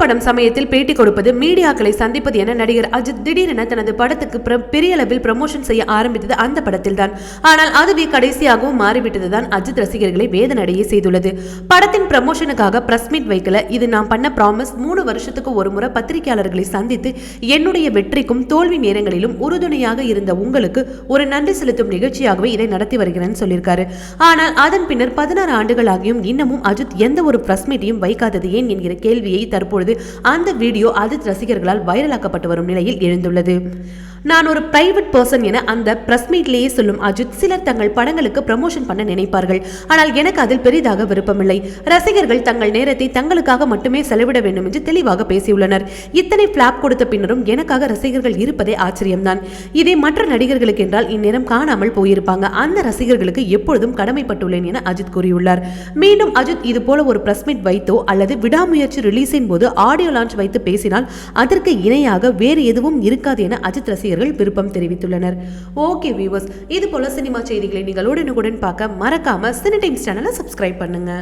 படம் சமயத்தில் பேட்டி கொடுப்பது மீடியாக்களை சந்திப்பது என நடிகர் அஜித் திடீரென தனது படத்துக்கு பெரிய அளவில் ப்ரமோஷன் செய்ய ஆரம்பித்தது அந்த படத்தில் தான் ஆனால் அதுவே கடைசியாகவும் மாறிவிட்டதுதான் அஜித் ரசிகர்களை வேதனடையே செய்துள்ளது. படத்தின் ப்ரமோஷனுக்காக பிரஸ் மீட் வைக்கல. இது நான் பண்ண ப்ராமிஸ் மூணு வருஷத்துக்கு ஒரு முறை பத்திரிகையாளர்களை சந்தித்து என்னுடைய வெற்றிக்கும் தோல்வி நேரங்களிலும் உறுதுணையாக இருந்த உங்களுக்கு ஒரு நன்றி செலுத்தும் நிகழ்ச்சியாகவே இதை நடத்தி வருகிறேன்னு சொல்லியிருக்காரு. ஆனால் அதன் பின்னர் பதினாறு ஆண்டுகளாகியும் இன்னமும் அஜித் எந்த ஒரு பிரஸ் மீட்டையும் வைக்காதது ஏன் என்கிற கேள்வியை தற்போது தற்பொழுது அந்த வீடியோ அஜித் ரசிகர்களால் வைரலாக்கப்பட்டு வரும் நிலையில் எழுந்துள்ளது. நான் ஒரு பிரைவேட் பர்சன் என அந்த பிரஸ் மீட்லேயே சொல்லும் அஜித் சிலர் தங்கள் படங்களுக்கு ப்ரமோஷன் பண்ண நினைப்பார்கள். ஆனால் எனக்கு அதில் பெரிதாக விருப்பமில்லை. ரசிகர்கள் தங்கள் நேரத்தை தங்களுக்காக மட்டுமே செலவிட வேண்டும் என்று தெளிவாக பேசியுள்ளனர். இத்தனை பிளாப் கொடுத்த பின்னரும் எனக்காக ரசிகர்கள் இருப்பதே ஆச்சரியம்தான். இதே மற்ற நடிகர்களுக்கு என்றால் இந்நேரம் காணாமல் போயிருப்பாங்க. அந்த ரசிகர்களுக்கு எப்பொழுதும் கடமைப்பட்டுள்ளேன் என அஜித் கூறியுள்ளார். மீண்டும் அஜித் இது போல ஒரு பிரஸ் மீட் வைத்தோ அல்லது விடாமுயற்சி ரிலீஸின் போது ஆடியோ லான்ச் வைத்து பேசினால் அதற்கு இணையாக வேறு எதுவும் இருக்காது என அஜித் ரசிகர் ரசிகர்கள் விருப்பம் தெரிவித்துள்ளனர். ஓகே வியூவர்ஸ் இது போல சினிமா செய்திகளை நீங்கள் உடனுக்குடன் பார்க்க மறக்காம சினி டைம்ஸ் சேனலை சப்ஸ்கிரைப் பண்ணுங்க.